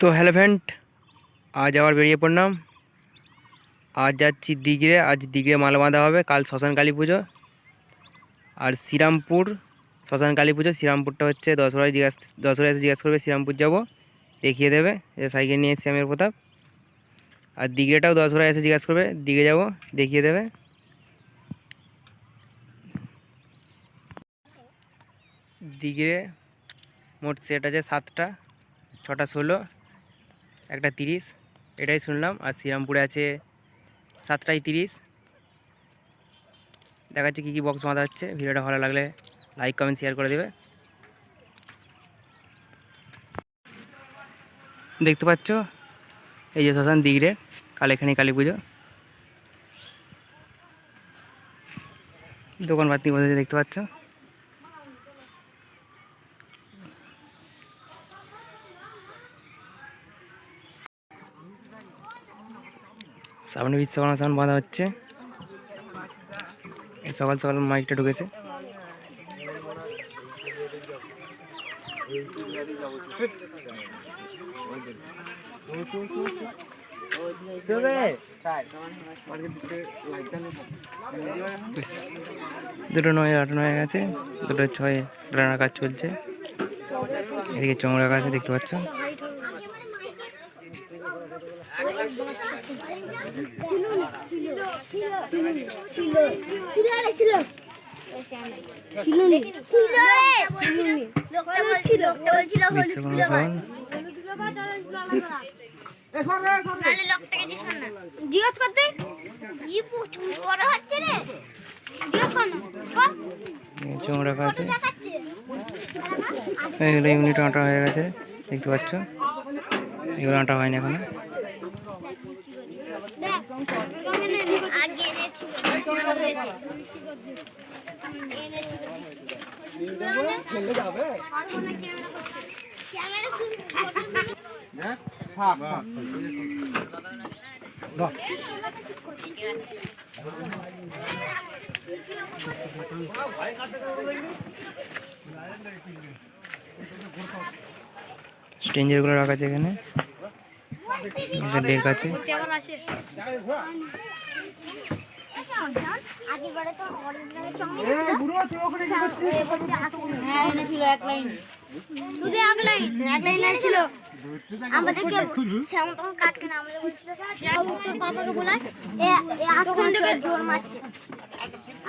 তো হ্যালো আজ আবার বেরিয়ে পড়লাম। আজ যাচ্ছি দিগড়ে আজ দিগড়ে মাল বাঁধা হবে, কাল শ্মশান কালী পুজো। আর শ্রীরামপুর, শ্মশান কালী পুজো, শ্রীরামপুরটা হচ্ছে দশরায় জিজ্ঞাস দশরায় এসে জিজ্ঞাসা করবে, শ্রীরামপুর যাব, দেখিয়ে দেবে সাইকেল নিয়ে এসেছি আমের প্রতাপ। আর দিগড়েটাও দশরায় এসে জিজ্ঞাসা করবে দিঘে যাব, দেখিয়ে দেবে। দিগড়ে মোট সেট আছে সাতটা, ছটা ষোলো একটা তিরিশ, এটাই শুনলাম। আর শ্রীরামপুরে আছে সাতটায় তিরিশ। দেখাচ্ছে কী কী বক্স বাঁধা হচ্ছে। ভিডিওটা ভালো লাগলে লাইক কমেন্ট শেয়ার করে দেবে। দেখতে পাচ্ছ? এই যে শ্মশান দিগড়ে কালেখানি, কালী পুজো। দোকান পাতি বসেছে দেখতে পাচ্ছ? সামনে বিশ্বকর্মা সামনে বাঁধা হচ্ছে। সকাল সকাল মাইকটা ঢুকেছে। দুটো নয়, আট নয় গেছে। দুটো ছয়, রান্নার কাজ চলছে। এদিকে চমড়া গাছ দেখতে পাচ্ছ। চমড়া গাছ দেখাচ্ছে এগুলো ইউনিট আটা হয়ে গেছে দেখতে পাচ্ছ এগুলো আটা হয়নি এখনও স্ট্রেঞ্জারগুলো রাখা আছে এখানে। ডেক আছে।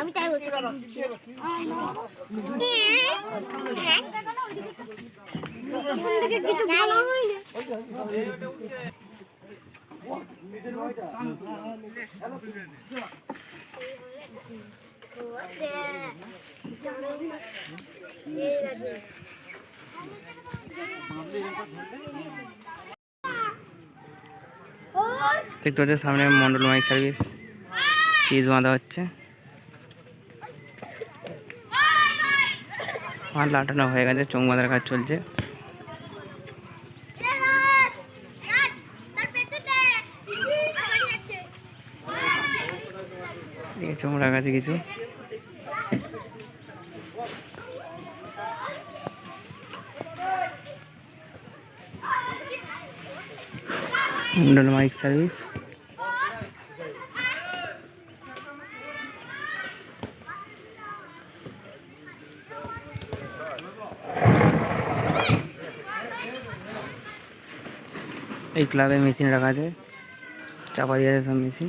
আমি তাই বলছিলাম কিছু দেখতে পাচ্ছ সামনে মন্ডল মাইক সার্ভিস। পিস বাঁধা হচ্ছে। মাল লাটানো হয়ে গেছে, চোখ বাঁধার কাজ চলছে। চোখ রাখা আছে কিছু। মন্ডল মাইক সার্ভিস এই ক্লাবে মেশিন রাখা আছে। চাপা দিয়ে আছে সব মেশিন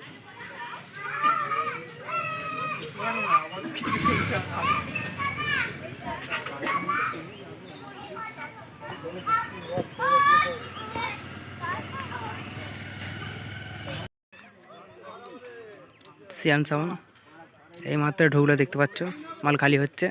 সিয়ান সাউন্ড এই মাত্র ঢুকলে দেখতে পাচ্ছ মাল খালি হচ্ছে।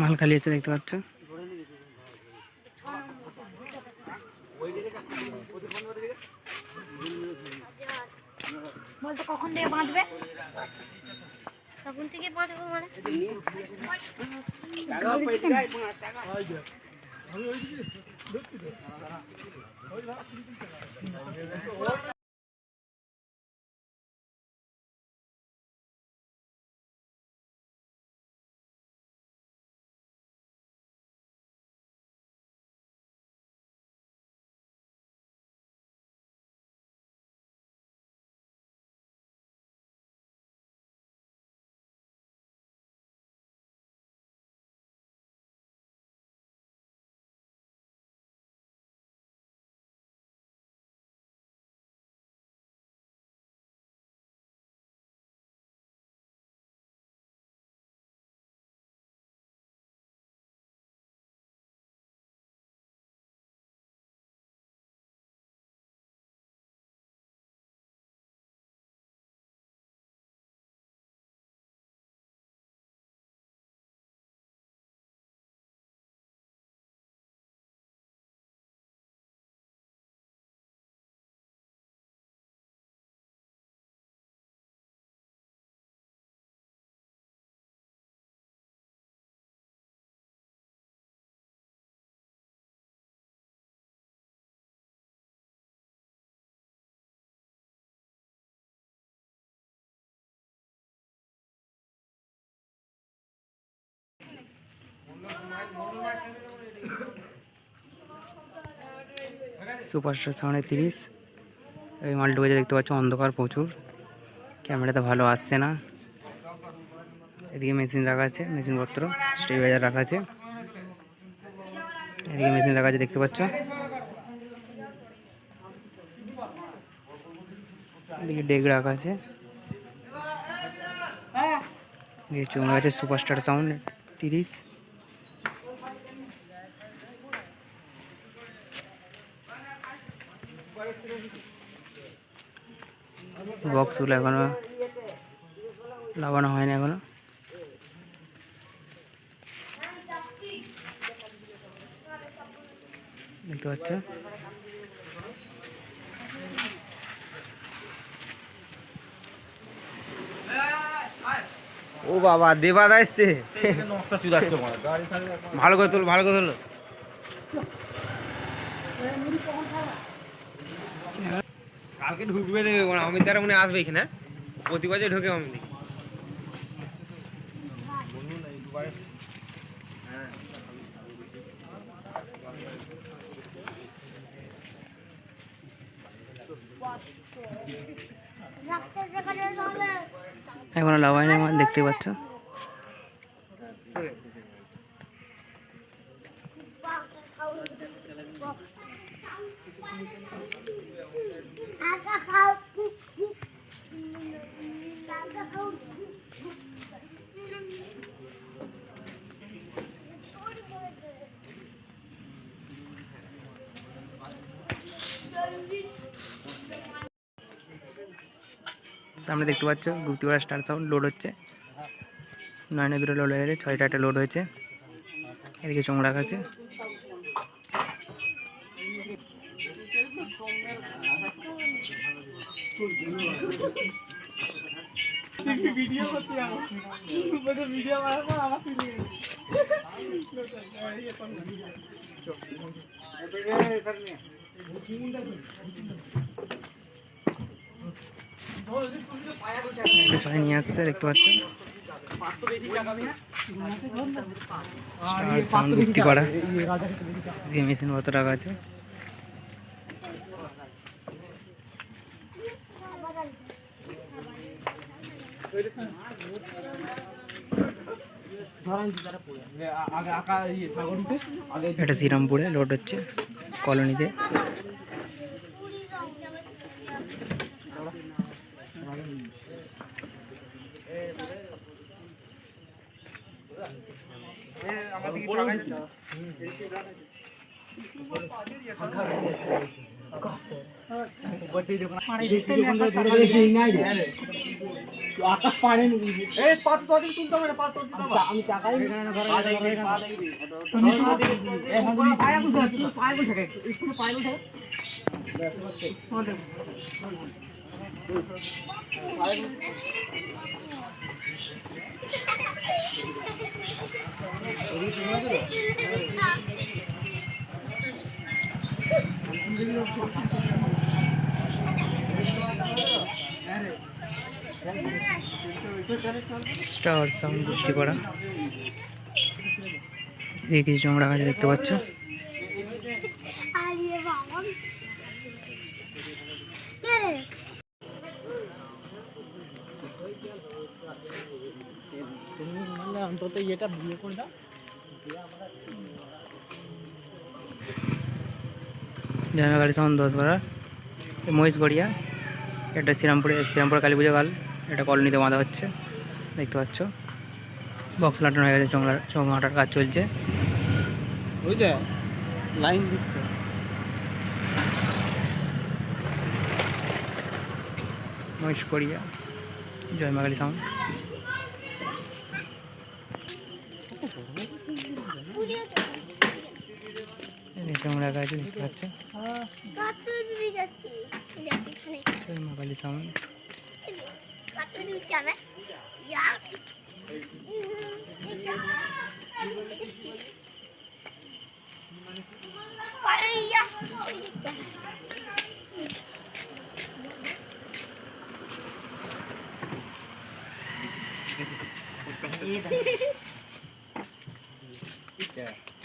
মাল খালি হচ্ছে দেখতে পাচ্ছ? কখন থেকে বাঁধবে? তখন থেকে বাঁধবো মানে? সুপারস্টার সাউন্ডে তিরিশ এই মাল ঢুকেছে দেখতে পাচ্ছ, অন্ধকার প্রচুর। ক্যামেরাতে ভালো আসছে না। এদিকে মেশিন রাখা আছে মেশিনপত্র স্টেবিলাইজার রাখা আছে। এদিকে মেশিন রাখা আছে, দেখতে পাচ্ছ। এদিকে ডেক রাখা আছে। চুমড়া আছে সুপারস্টার সাউন্ড তিরিশ বক্সগুলো এখনও লাগানো হয়নি এখনও। দেখতে পাচ্ছ? ও বাবা, দেবাদা এসছে ভালো করে তোল, ভালো করে তোল। কালকে ঢুকবে অমিত দ্বারা মনে আসবে এখানে প্রতি বছর ঢোকে অমিত। এখনও আমার, দেখতে পাচ্ছ? সামনে দেখতে পাচ্ছ গুপ্তিপাড়া স্টার সাউন্ড লোড হচ্ছে। নয়নে দুটো লোড হয়ে গেছে, ছয়টা একটা লোড হয়েছে। এদিকে চোঙ রাখা আছে। পেছনে নিয়ে আসছে দেখতে পাচ্ছ আর সাউন্ড ভর্তি করা। মেশিন কত টাকা আছে? এটা শ্রীরামপুরে লোড হচ্ছে কলোনিতে। আকাশ পানি এই পাঁচ দশ দিন তুলতে হবে পাঁচ দশ দিন আমি টাকাই Thank you. স্টার সাউন্ড ভর্তি করা। এদিকে কিছু চমড়া গাছ দেখতে পাচ্ছ। অন্তত করে দাও জয়মাগাড়ি সাউন্ড দশ বারা মহেশ গড়িয়া এটা শ্রীরামপুরে শ্রীরামপুর কালী পুজো কাল। এটা কলোনিতে বাঁধা হচ্ছে দেখতে পাচ্ছ। বক্স লাটানো হয়ে গেছে চমড়া চমড়াটার কাজ চলছে। বুঝলে লাইন দিচ্ছে। গড়িয়া জয়মাগাড়ি সাউন্ড এই চমড়া গাছ দেখতে পাচ্ছ। কাটতে দিতে যাচ্ছি এই যে এখানে জয়মাগাড়ি সাউন্ড কাটতে দিচ্ছি আমি ইয়া পারে ইয়া ওই দিকটা।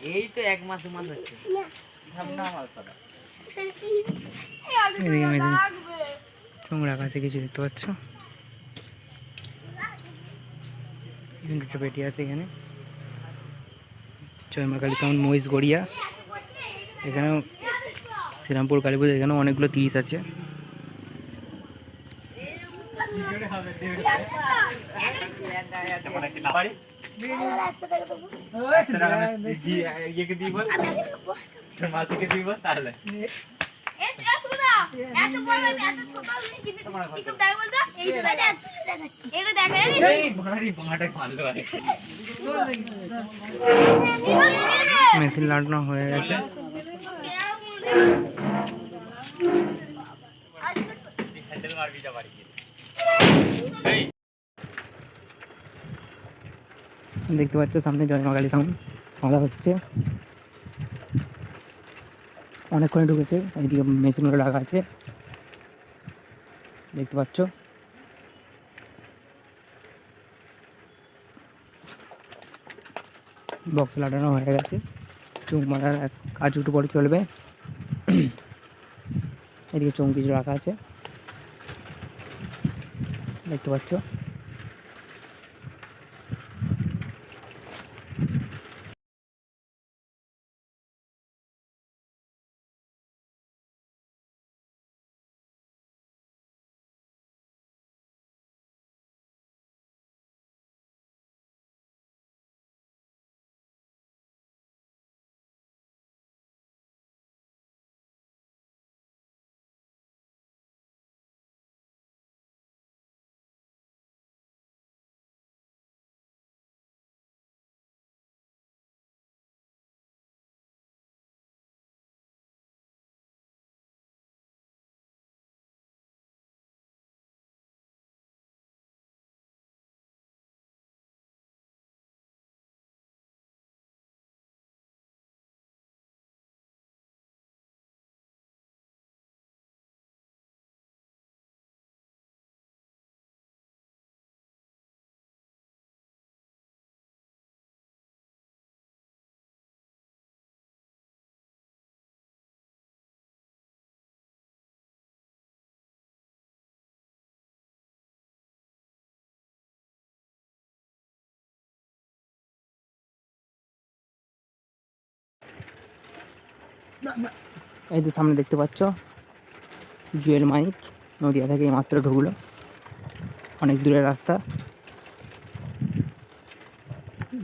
এই তো এক মাস মাস হচ্ছে তোমরা কাছে কিছু দেখতে পাচ্ছ দুটো পেটি আছে এখানে জয়মা কালী সাউন্ড মহিষ গড়িয়া এখানেও শ্রীরামপুর কালী পুজো এখানেও অনেকগুলো তিরিশ আছে এ সুদা এত বড় এত ছোট কিন্তু এই মেশিন লাগানো হয়ে। গেছে। দেখতে পাচ্ছ সামনে জয়মা কালী সাউন্ড আলাদা হচ্ছে। অনেকক্ষণে ঢুকেছে এইদিকে মেশিনগুলো লাগা আছে। দেখতে পাচ্ছ? বক্স লাটানো হয়ে গেছে। চুম মারার কাজ একটু পরে চলবে। এদিকে চুম কিছু রাখা আছে। দেখতে পাচ্ছ? এই তো সামনে দেখতে পাচ্ছ, জুয়েল মাইক নদিয়া থেকে মাত্র ঢুকলো। অনেক দূরের রাস্তা।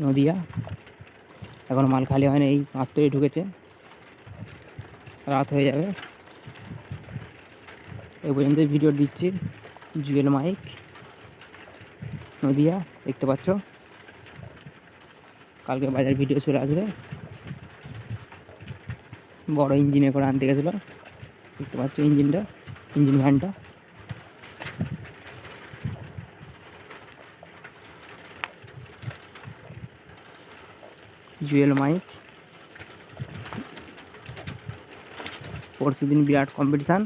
নদিয়া। এখন মাল খালি হয়নি এই মাত্রই ঢুকেছে। রাত হয়ে যাবে। এই পর্যন্ত ভিডিও দিচ্ছি। জুয়েল মাইক নদিয়া, দেখতে পাচ্ছ। কালকে বাজার ভিডিও চলে আসবে। বড় ইঞ্জিনে করে আনতে গেছিল। দেখতে পাচ্ছ ইঞ্জিনটা, ইঞ্জিন ভ্যানটা। জুয়েল মাইক। পরশু দিন বিরাট কম্পিটিশান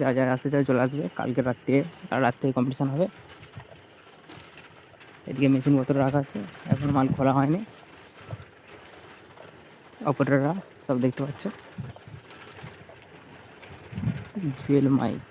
যা যা আসতে চায় চলে আসবে। কালকে রাত্রে রাত থেকে কম্পিটিশান হবে। এদিকে মেশিন পত্র রাখা আছে, এখন মাল খোলা হয়নি। অপারেটররা সব দেখতে পাচ্ছ জুয়েল মাইক